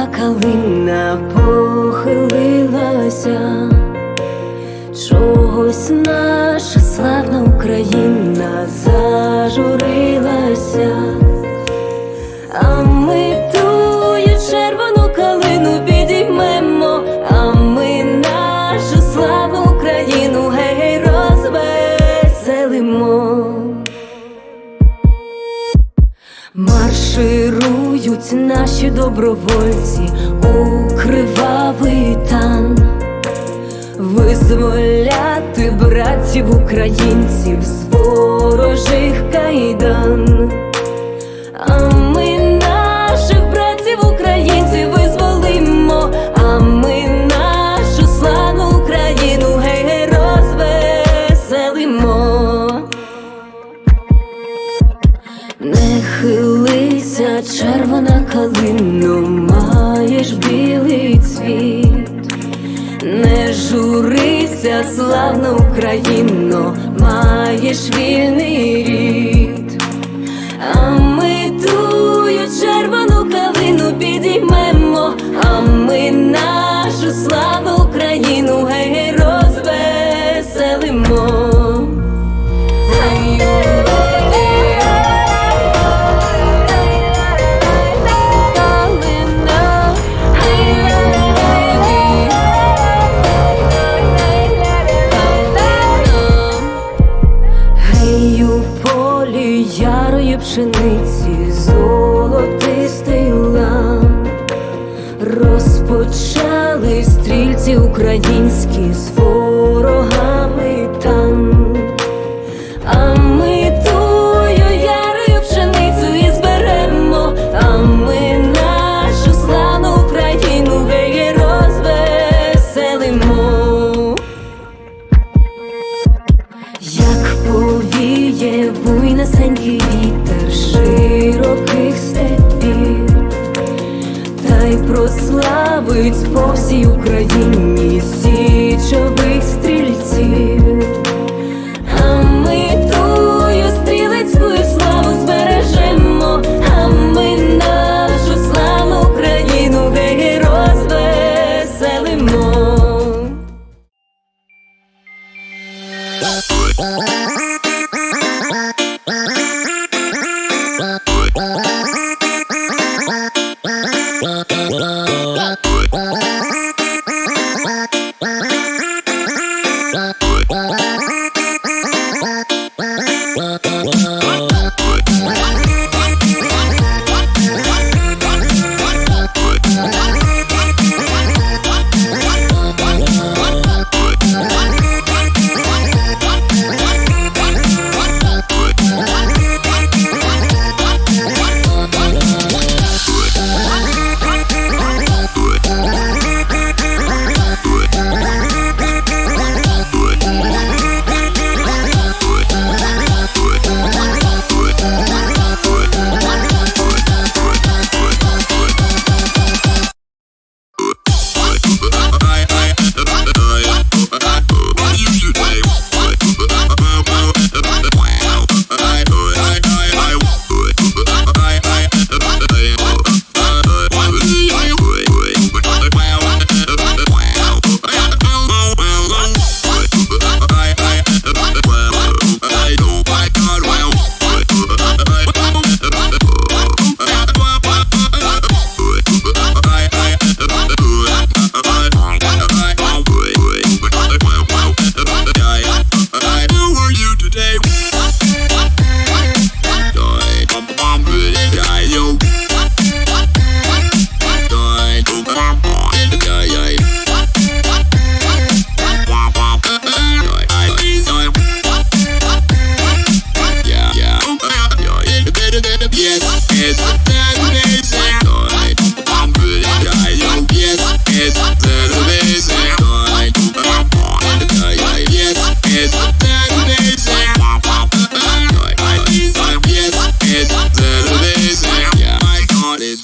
лузі калина похилилася, чогось наша славна Україна зажурилася, а ми тую червону калину підіймемо, а ми нашу славну Україну гей розвеселимо. Марширують наші добровольці у кривавий тан, визволяти братів українців з ворожих кайдан. А ми наших братів українців визволимо, а ми нашу славну Україну гей розвеселимо. Не хилися, червона калино, маєш білий цвіт, не журися, славна Україно, маєш вільний рід, а ми тую червону пшениці, золотистий лан, розпочали стрільці українські з ворогами тан. А ми тую ярою пшеницю і зберемо, а ми нашу славну Україну гей розвеселимо. Як повіє буйнесенький вітер широких степів, та й прославить по всій Україні Bye.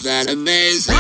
that amazing?